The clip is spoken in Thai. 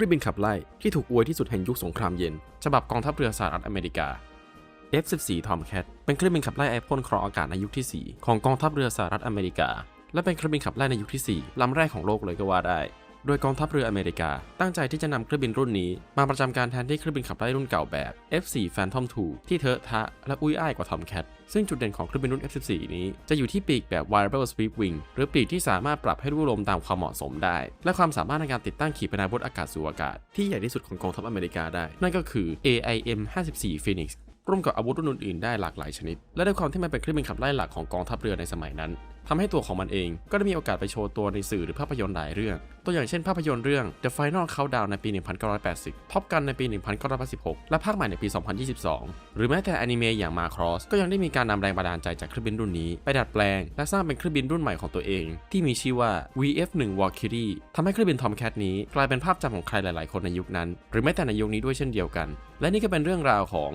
ครื่องบินขับไล่ที่ถูกอวยที่สุดแห่งยุคสงครามเย็น ฉบับกองทัพเรือสหรัฐอเมริกา F-14 Tomcat เป็นเครื่องบินขับไล่ไอพ่นครองอากาศในยุคที่ 4 ของกองทัพเรือสหรัฐอเมริกา และเป็นเครื่องบินขับไล่ในยุคที่ 4ลำแรกของโลกเลยก็ว่าได้ โดยกองทัพเรืออเมริกา ตั้งใจที่จะนำเครื่องบินรุ่นนี้ มาประจำการแทนที่เครื่องบินขับไล่รุ่นเก่าแบบ F4 Phantom II ที่เทอะทะและอุ้ยอ้ายกว่า Tomcat ซึ่งจุดเด่นของเครื่องบินรุ่น F14 นี้จะอยู่ที่ปีกแบบ Variable Sweep Wing หรือปีกที่สามารถปรับให้รูลมตามความเหมาะสมได้ และความสามารถในการติดตั้งขีปนาวุธอากาศสู่อากาศ ที่ใหญ่ที่สุดของกองทัพอเมริกาได้ นั่นก็คือ AIM 54 Phoenix ร่วมกับอาวุธรุ่นอื่นๆได้หลากหลายชนิด และด้วยความที่มันเป็นเครื่องบินขับไล่หลักของกองทัพเรือในสมัยนั้น ทำให้ตัวของมันเอง ก็ได้มีโอกาสไปโชว์ตัวในสื่อหรือภาพยนตร์หลายเรื่อง ตัวอย่างเช่นภาพยนตร์เรื่อง The Final Countdown ในปี 1980 Top Gun ในปี 1986 และภาคใหม่ในปี 2022 หรือแม้แต่อนิเมะอย่าง Macross ก็ยังได้มีการนำแรงบันดาลใจจากเครื่องบินรุ่นนี้ ไปดัดแปลง และสร้างเป็นเครื่องบินรุ่นใหม่ของตัวเอง ที่มีชื่อว่า VF1 Valkyrie ทำให้เครื่องบิน Tomcat นี้ กลายเป็นภาพจำของใครหลาย ๆ คนในยุคนั้น หรือแม้แต่ในยุคนี้ด้วยเช่นเดียวกัน และนี่ก็เป็นเรื่องราวของ